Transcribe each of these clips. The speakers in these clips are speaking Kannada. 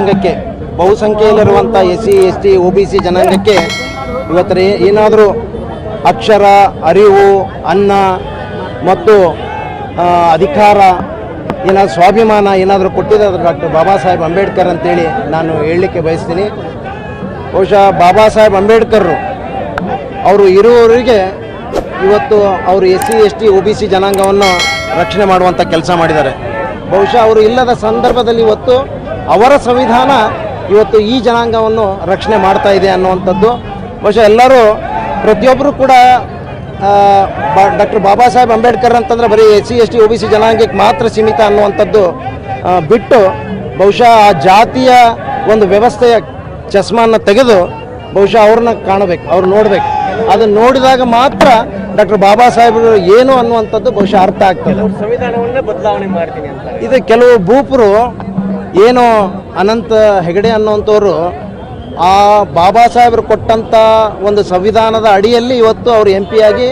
ಜನಾಂಗಕ್ಕೆ ಬಹುಸಂಖ್ಯೆಯಲ್ಲಿರುವಂಥ S C S T O B C ಜನಾಂಗಕ್ಕೆ ಇವತ್ತರ ಏನಾದರೂ ಅಕ್ಷರ, ಅರಿವು, ಅನ್ನ ಮತ್ತು ಅಧಿಕಾರ, ಏನಾದರೂ ಸ್ವಾಭಿಮಾನ ಏನಾದರೂ ಕೊಟ್ಟಿದ್ದಾರೆ ಡಾಕ್ಟರ್ ಬಾಬಾ ಸಾಹೇಬ್ ಅಂಬೇಡ್ಕರ್ ಅಂತೇಳಿ ನಾನು ಹೇಳಲಿಕ್ಕೆ ಬಯಸ್ತೀನಿ. ಬಹುಶಃ ಬಾಬಾ ಸಾಹೇಬ್ ಅಂಬೇಡ್ಕರ್ರು ಅವರು ಇರುವವರಿಗೆ ಇವತ್ತು ಅವರು S C S T O B C ಜನಾಂಗವನ್ನು ರಕ್ಷಣೆ ಮಾಡುವಂಥ ಕೆಲಸ ಮಾಡಿದ್ದಾರೆ. ಬಹುಶಃ ಅವರು ಇಲ್ಲದ ಸಂದರ್ಭದಲ್ಲಿ ಇವತ್ತು ಅವರ ಸಂವಿಧಾನ ಇವತ್ತು ಈ ಜನಾಂಗವನ್ನು ರಕ್ಷಣೆ ಮಾಡ್ತಾ ಇದೆ ಅನ್ನುವಂಥದ್ದು. ಬಹುಶಃ ಎಲ್ಲರೂ ಪ್ರತಿಯೊಬ್ಬರು ಕೂಡ ಡಾಕ್ಟರ್ ಬಾಬಾ ಸಾಹೇಬ್ ಅಂಬೇಡ್ಕರ್ ಅಂತಂದ್ರೆ ಬರೀ S C S T O B C ಜನಾಂಗಕ್ಕೆ ಮಾತ್ರ ಸೀಮಿತ ಅನ್ನುವಂಥದ್ದು ಬಿಟ್ಟು ಬಹುಶಃ ಆ ಜಾತಿಯ ಒಂದು ವ್ಯವಸ್ಥೆಯ ಚಸ್ಮಾನ ತೆಗೆದು ಬಹುಶಃ ಅವ್ರನ್ನ ಕಾಣಬೇಕು ಅವ್ರು ನೋಡ್ಬೇಕು. ಅದನ್ನ ನೋಡಿದಾಗ ಮಾತ್ರ ಡಾಕ್ಟರ್ ಬಾಬಾ ಸಾಹೇಬ್ರು ಏನು ಅನ್ನುವಂಥದ್ದು ಬಹುಶಃ ಅರ್ಥ ಆಗ್ತದೆ. ಸಂವಿಧಾನವನ್ನೇ ಬದಲಾವಣೆ ಮಾಡ್ತೀನಿ ಅಂತ. ಇದು ಕೆಲವು ಭೂಪರು ಏನು ಅನಂತ ಹೆಗಡೆ ಅನ್ನುವಂಥವ್ರು ಆ ಬಾಬಾ ಸಾಹೇಬರು ಕೊಟ್ಟಂಥ ಒಂದು ಸಂವಿಧಾನದ ಅಡಿಯಲ್ಲಿ ಇವತ್ತು ಅವರು ಎಂ ಪಿಯಾಗಿ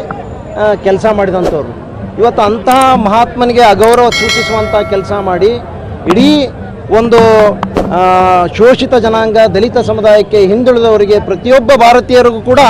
ಕೆಲಸ ಮಾಡಿದಂಥವ್ರು. ಇವತ್ತು ಅಂತಹ ಮಹಾತ್ಮನಿಗೆ ಅಗೌರವ ಸೂಚಿಸುವಂಥ ಕೆಲಸ ಮಾಡಿ ಇಡೀ ಒಂದು ಶೋಷಿತ ಜನಾಂಗ, ದಲಿತ ಸಮುದಾಯಕ್ಕೆ ಹಿಂದುಳಿದವರಿಗೆ ಪ್ರತಿಯೊಬ್ಬ ಭಾರತೀಯರಿಗೂ ಕೂಡ